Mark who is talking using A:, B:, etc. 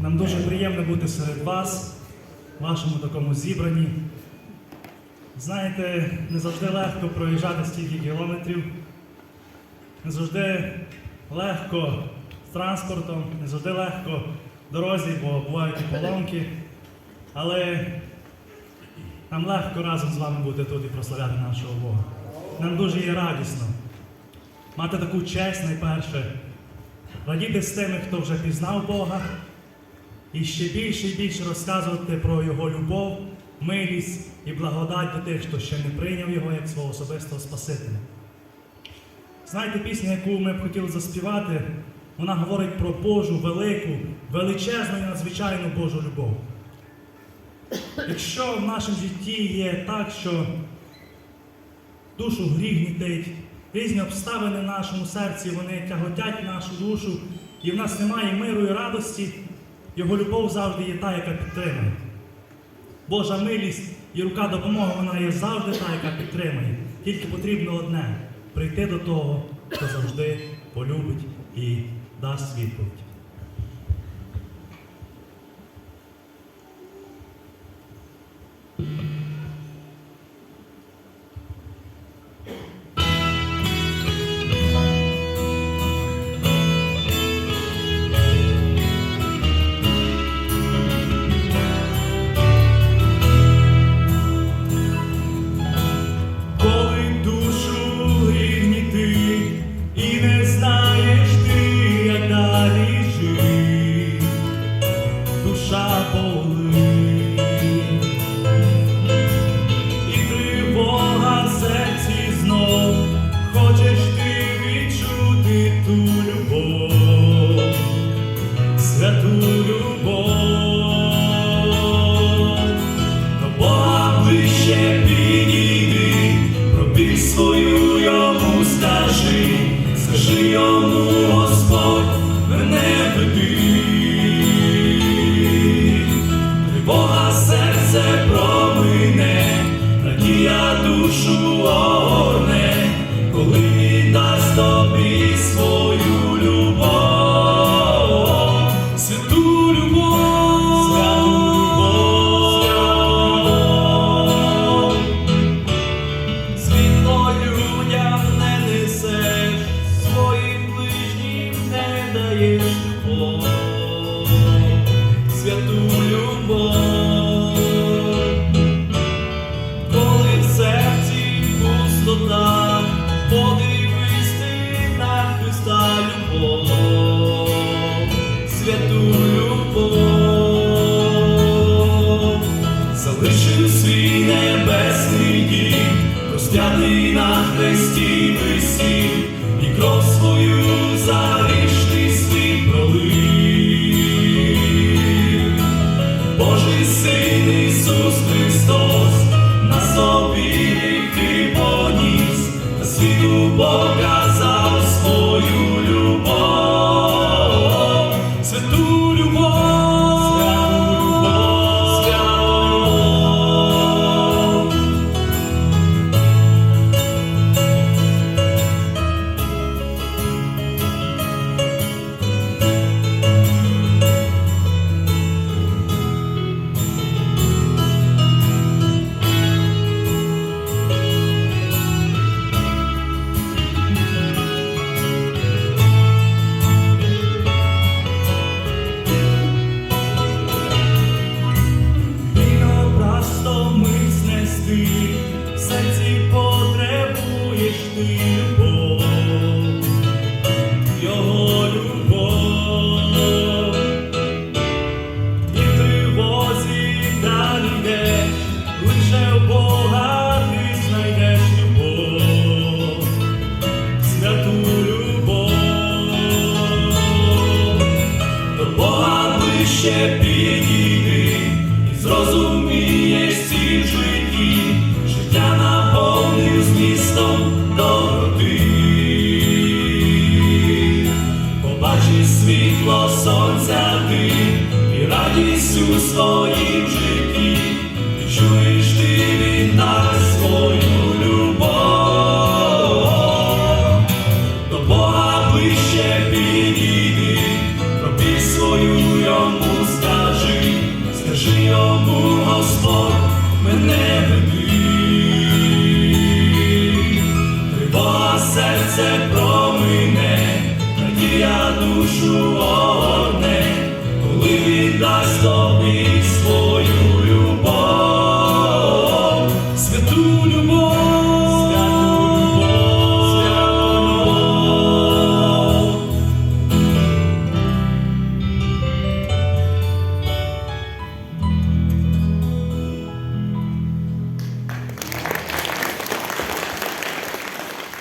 A: Нам дуже приємно бути серед вас, в вашому такому зібранні. Знаєте, не завжди легко проїжджати стільки кілометрів, не завжди легко з транспортом, не завжди легко в дорозі, бо бувають і поломки. Але нам легко разом з вами бути тут і прославляти нашого Бога. Нам дуже є радісно мати таку честь найперше, радіти з тими, хто вже пізнав Бога, і ще більше і більше розказувати про Його любов, милість і благодать до тих, хто ще не прийняв Його як свого особистого Спасителя. Знаєте, пісня, яку ми б хотіли заспівати, вона говорить про Божу велику, величезну і надзвичайну Божу любов. Якщо в нашому житті є так, що душу гріх гнітить, різні обставини в нашому серці, вони тяготять нашу душу, і в нас немає миру і радості, його любов завжди є та, яка підтримує. Божа милість і рука допомоги, вона є завжди та, яка підтримує. Тільки потрібно одне прийти до того, хто завжди полюбить і дасть відповідь. Йому, Господь, святу любов. Залишив свій небесний дім, розтягний на хресті висів, і кров свою за знести, в серці потребуєш ти радість у своїм житті, чуєш ти від нас свою любов, до Бога ближче підійди, робі свою йому скажи, скажи йому, Господь, мене веди. Бога серце промине, надія душу віддасть свою